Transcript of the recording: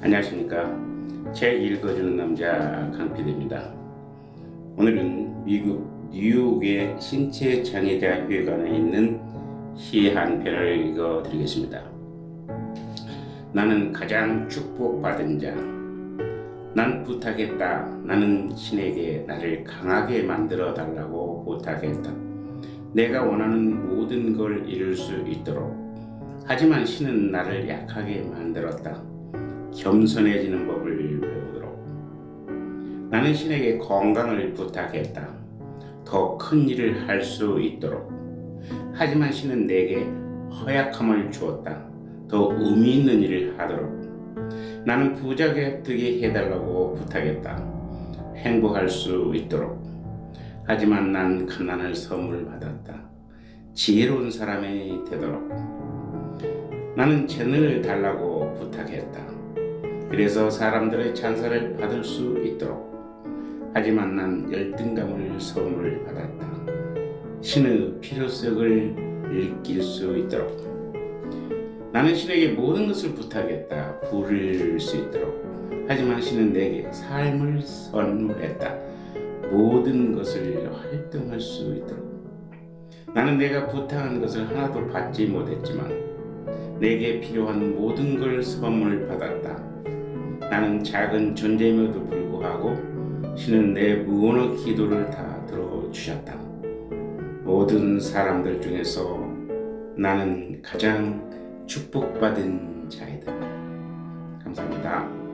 안녕하십니까. 책 읽어주는 남자 강PD입니다. 오늘은 미국 뉴욕의 신체 장애자 회관에 있는 시 한 편을 읽어드리겠습니다. 나는 가장 축복받은 자. 난 부탁했다. 나는 신에게 나를 강하게 만들어 달라고 부탁했다. 내가 원하는 모든 걸 이룰 수 있도록. 하지만 신은 나를 약하게 만들었다. 겸손해지는 법을 배우도록. 나는 신에게 건강을 부탁했다. 더 큰 일을 할 수 있도록. 하지만 신은 내게 허약함을 주었다. 더 의미 있는 일을 하도록. 나는 부자가 되게 해달라고 부탁했다. 행복할 수 있도록. 하지만 난 가난을 선물 받았다. 지혜로운 사람이 되도록. 나는 재능을 달라고 부탁했다. 그래서 사람들의 찬사를 받을 수 있도록. 하지만 난 열등감을 선물 받았다. 신의 필요성을 느낄 수 있도록. 나는 신에게 모든 것을 부탁했다. 부를 수 있도록. 하지만 신은 내게 삶을 선물했다. 모든 것을 활동할 수 있도록. 나는 내가 부탁한 것을 하나도 받지 못했지만 내게 필요한 모든 걸 선물 받았다. 나는 작은 존재임에도 불구하고 신은 내 무언의 기도를 다 들어주셨다. 모든 사람들 중에서 나는 가장 축복받은 자이다. 감사합니다.